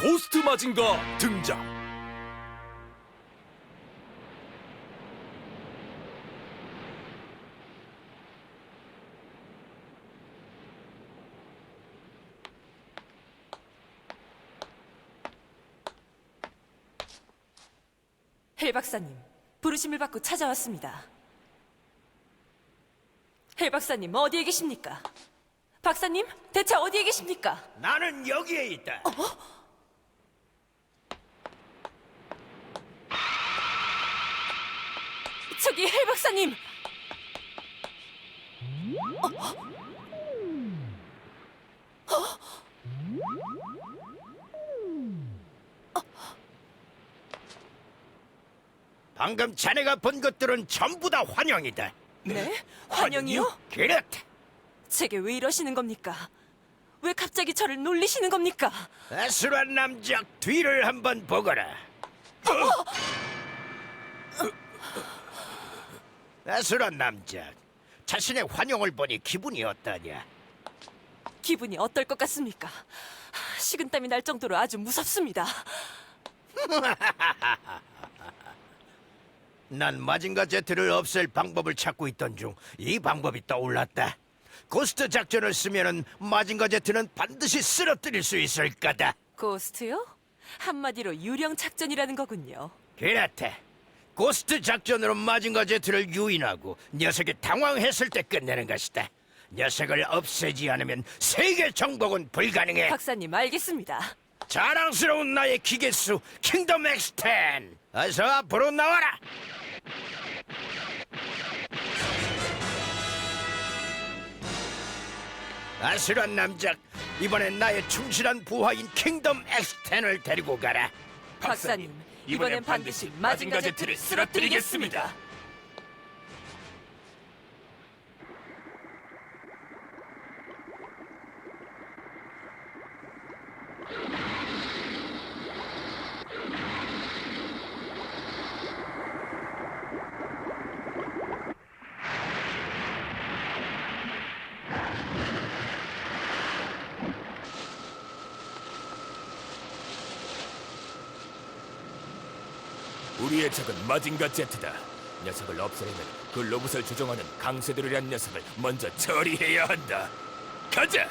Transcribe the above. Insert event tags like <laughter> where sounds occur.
고스트 마징가 등장. 헬 박사님, 부르심을 받고 찾아왔습니다. 헬 박사님, 어디에 계십니까? 박사님, 대체 어디에 계십니까? 나는 여기에 있다. 저기 헬 박사님! 방금 자네가 본 것들은 전부 다 환영이다. 네? 환영이요? 그렇다. 제게 왜 이러시는 겁니까? 왜 갑자기 저를 놀리시는 겁니까? 아수란 남작 뒤를 한번 보거라. 아수란 남작, 자신의 환영을 보니 기분이 어떠냐? 기분이 어떨 것 같습니까? 식은땀이 날 정도로 아주 무섭습니다. <laughs> 난 마징가 제트를 없앨 방법을 찾고 있던 중 이 방법이 떠올랐다. 고스트 작전을 쓰면은 마징가 제트는 반드시 쓰러뜨릴 수 있을 거다. 고스트요? 한마디로 유령 작전이라는 거군요. 그렇다. 고스트 작전으로 마징가 제트를 유인하고 녀석이 당황했을 때 끝내는 것이다. 녀석을 없애지 않으면 세계 정복은 불가능해. 박사님, 알겠습니다. 자랑스러운 나의 기계수 킹덤 엑스텐. 어서 앞으로 나와라. 아슬한 남작, 이번엔 나의 충실한 부하인 킹덤 엑스텐을 데리고 가라. 박사님, 이번엔 반드시 마징가 제트를 쓰러뜨리겠습니다. 우리의 적은 마징가 제트다. 녀석을 없애려면 그 로봇을 조종하는 강세들이란 녀석을 먼저 처리해야 한다. 가자.